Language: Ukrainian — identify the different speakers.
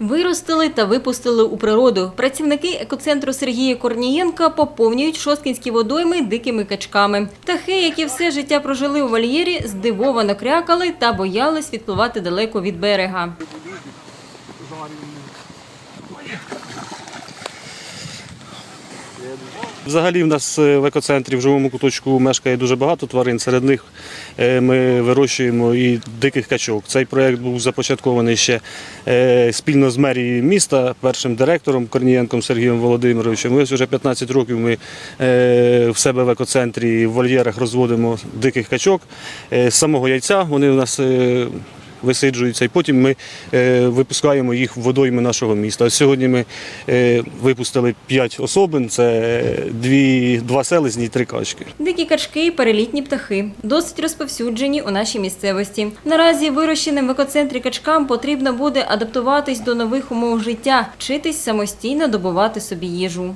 Speaker 1: Виростили та випустили у природу. Працівники екоцентру Сергія Корнієнка поповнюють шосткінські водойми дикими качками. Птахи, які все життя прожили у вольєрі, здивовано крякали та боялись відпливати далеко від берега.
Speaker 2: Взагалі в нас е, в екоцентрі в живому куточку мешкає дуже багато тварин. Серед них е, ми вирощуємо і диких качок. Цей проєкт був започаткований ще е, спільно з мерією міста, першим директором Корнієнком Сергієм Володимировичем. Ось вже 15 років ми в себе в екоцентрі в вольєрах розводимо диких качок. З самого яйця вони у нас. Е, Висиджуються, і потім ми е, випускаємо їх водойми нашого міста. Сьогодні ми е, випустили 5 особин, це дві, два селезні і три качки.
Speaker 1: Дикі качки – перелітні птахи, досить розповсюджені у нашій місцевості. Наразі вирощеним в екоцентрі качкам потрібно буде адаптуватись до нових умов життя, вчитись самостійно добувати собі їжу.